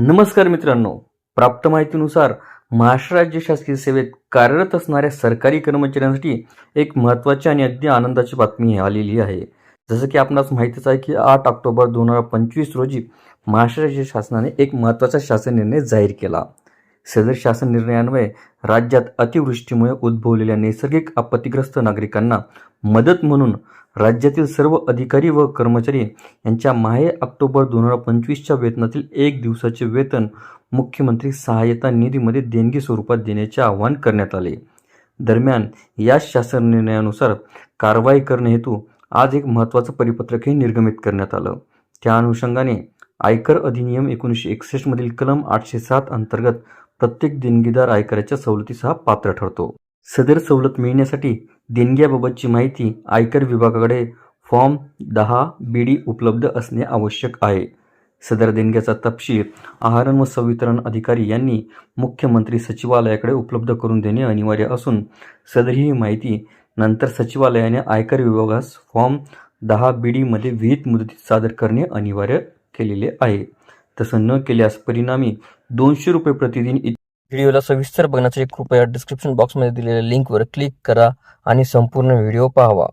नमस्कार मित्रांनो. प्राप्त माहितीनुसार महाराष्ट्र राज्य शासकीय सेवेत कार्यरत असणाऱ्या सरकारी कर्मचाऱ्यांसाठी एक महत्त्वाची आणि अगदी आनंदाची बातमी आलेली आहे. जसं की आपणास माहितीच आहे की आठ ऑक्टोबर दोन हजार पंचवीस रोजी महाराष्ट्र राज्य शासनाने एक महत्त्वाचा शासन निर्णय जाहीर केला. सदर शासन निर्णयान्वये राज्यात अतिवृष्टीमुळे उद्भवलेल्या नैसर्गिक आपत्तीग्रस्त नागरिकांना मदत म्हणून राज्यातील सर्व अधिकारी व कर्मचारी यांच्या माहे ऑक्टोबर दोन हजार पंचवीसच्या वेतनातील एक दिवसाचे वेतन मुख्यमंत्री सहाय्यता निधीमध्ये देणगी स्वरूपात देण्याचे आवाहन करण्यात आले. दरम्यान या शासन निर्णयानुसार कारवाई करणे हेतू आज एक महत्त्वाचं परिपत्रकही निर्गमित करण्यात आलं. त्या अनुषंगाने आयकर अधिनियम एकोणीसशे एकसष्टमधील कलम आठशे सात अंतर्गत प्रत्येक देणगीदार आयकराच्या सवलतीसह पात्र ठरतो. सदर सवलत मिळण्यासाठी देणग्याबाबतची माहिती आयकर विभागाकडे फॉर्म दहा बी डी उपलब्ध असणे आवश्यक आहे. सदर देणग्याचा तपशील आहारण व संवितरण अधिकारी यांनी मुख्यमंत्री सचिवालयाकडे उपलब्ध करून देणे अनिवार्य असून सदर ही माहिती नंतर सचिवालयाने आयकर विभागास फॉर्म दहा बी डीमध्ये विहित मुदतीत सादर करणे अनिवार्य केलेले आहे. तसं न केल्यास परिणामी दोनशे रुपये प्रतिदिन व्हिडिओला सविस्तर बघण्यासाठी कृपया डिस्क्रिप्शन बॉक्समध्ये दिलेल्या लिंकवर क्लिक करा आणि संपूर्ण व्हिडिओ पाहावा.